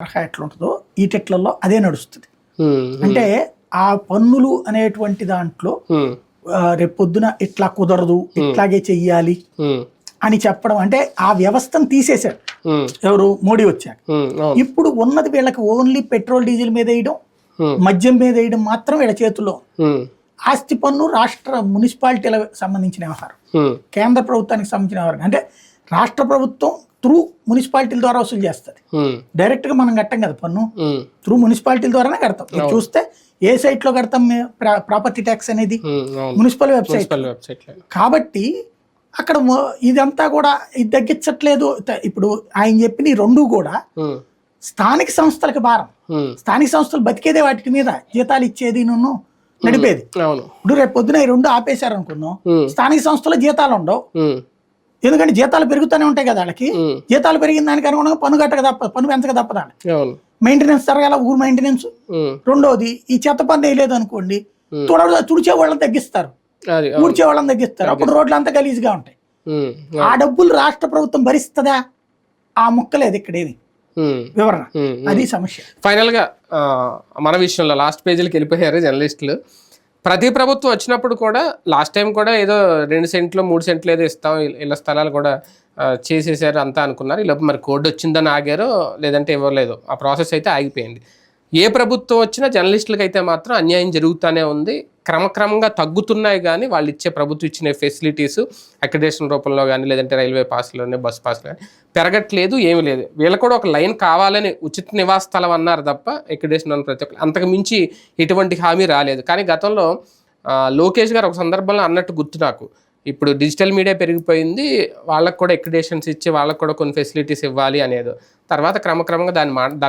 తరహా ఎట్లా ఉంటుందో ఈ టెట్లలో అదే నడుస్తుంది. అంటే ఆ పన్నులు అనేటువంటి దాంట్లో ఉమ్, ఆ, రేపు పొద్దున ఇట్లా కుదరదు ఇట్లాగే చెయ్యాలి అని చెప్పడం అంటే ఆ వ్యవస్థను తీసేశాడు. ఉమ్, ఎవరు? మోడీ వచ్చాక అవును. ఇప్పుడు ఉన్నది వీళ్ళకి ఓన్లీ పెట్రోల్ డీజిల్ మీద వేయడం మద్యం మీద వేయడం మాత్రం వీళ్ళ చేతుల్లో. ఆస్తి పన్ను రాష్ట్ర మున్సిపాలిటీలకు సంబంధించిన వ్యవహారం. కేంద్ర ప్రభుత్వానికి సంబంధించిన వ్యవహారం. అంటే రాష్ట్ర ప్రభుత్వం త్రూ మున్సిపాలిటీల ద్వారా వసూలు చేస్తుంది. ఉమ్, డైరెక్ట్గా మనం కట్టం కదా పన్ను? త్రూ మున్సిపాలిటీల ద్వారానే కడతాం. మీరు చూస్తే ఏ సైట్లో కడతాం ప్రాపర్టీ ట్యాక్స్ అనేది? Municipal website. కాబట్టి అక్కడ ఇదంతా కూడా ఇది తగ్గించట్లేదు. ఇప్పుడు ఆయన చెప్పిన రెండు కూడా స్థానిక సంస్థలకు భారం. స్థానిక సంస్థలు బతికేదే వాటి మీద జీతాలు ఇచ్చేది నువ్వు నడిపేది. ఇప్పుడు రేపు పొద్దున ఈ రెండు ఆపేశారు అనుకుందాం ఉమ్, స్థానిక సంస్థలో జీతాలు ఉండవు. ఎందుకంటే జీతాలు పెరుగుతూనే ఉంటాయి కదా వాళ్ళకి. జీతాలు పెరిగిన దానికి అనుగుణంగా పన్ను కట్టక తప్ప పన్ను పెంచక తప్పదా మెయింటెనెన్స్ జరగాల ఊరు మెయింటెనెన్స్ రెండోది ఈ చెత్త పన్ను వేయలేదు అనుకోండి. తుడ తుడిచే వాళ్ళని తగ్గిస్తారు. ఊడ్చే వాళ్ళని తగ్గిస్తారు. అప్పుడు రోడ్లు అంతా గలీజ్గా ఉంటాయి. ఆ డబ్బులు రాష్ట్ర ప్రభుత్వం భరిస్తుందా? ఆ ముక్కలేదు ఇక్కడ ఏది. ఉమ్, వివరణ. అది సమస్య. ఫైనల్గా ఆ, మన విషయంలో లాస్ట్ పేజీలకు వెళ్ళిపోయారు జర్నలిస్టులు. ప్రతి ప్రభుత్వం వచ్చినప్పుడు కూడా లాస్ట్ టైం కూడా ఏదో రెండు సెంట్లు మూడు సెంట్లు ఏదో ఇస్తాం ఇళ్ళ స్థలాలు కూడా చేసేసారు అంతా అనుకున్నారు. ఇలా మరి కోడ్ వచ్చిందని ఆగారో లేదంటే ఇవ్వలేదు ఆ ప్రాసెస్ అయితే ఆగిపోయింది. ఏ ప్రభుత్వం వచ్చినా జర్నలిస్టులకు అయితే మాత్రం అన్యాయం జరుగుతూనే ఉంది. క్రమక్రమంగా తగ్గుతున్నాయి కానీ వాళ్ళు ఇచ్చే ప్రభుత్వం ఇచ్చిన ఫెసిలిటీస్ అక్రిడేషన్ రూపంలో కానీ లేదంటే రైల్వే పాస్లోనే బస్ పాస్లో కానీ పెరగట్లేదు ఏమీ లేదు. వీళ్ళు కూడా ఒక లైన్ కావాలని ఉచిత నివాస స్థలం అన్నారు తప్ప అక్రిడేషన్ అన్న ప్రతి ఒక్కరు అంతకు మించి ఎటువంటి హామీ రాలేదు. కానీ గతంలో లోకేష్ గారు ఒక సందర్భంలో అన్నట్టు గుర్తు నాకు. ఇప్పుడు డిజిటల్ మీడియా పెరిగిపోయింది వాళ్ళకు కూడా ఎక్రిడేషన్స్ ఇచ్చి వాళ్ళకు కూడా కొన్ని ఫెసిలిటీస్ ఇవ్వాలి అనేది. తర్వాత క్రమక్రమంగా దాని మా దాని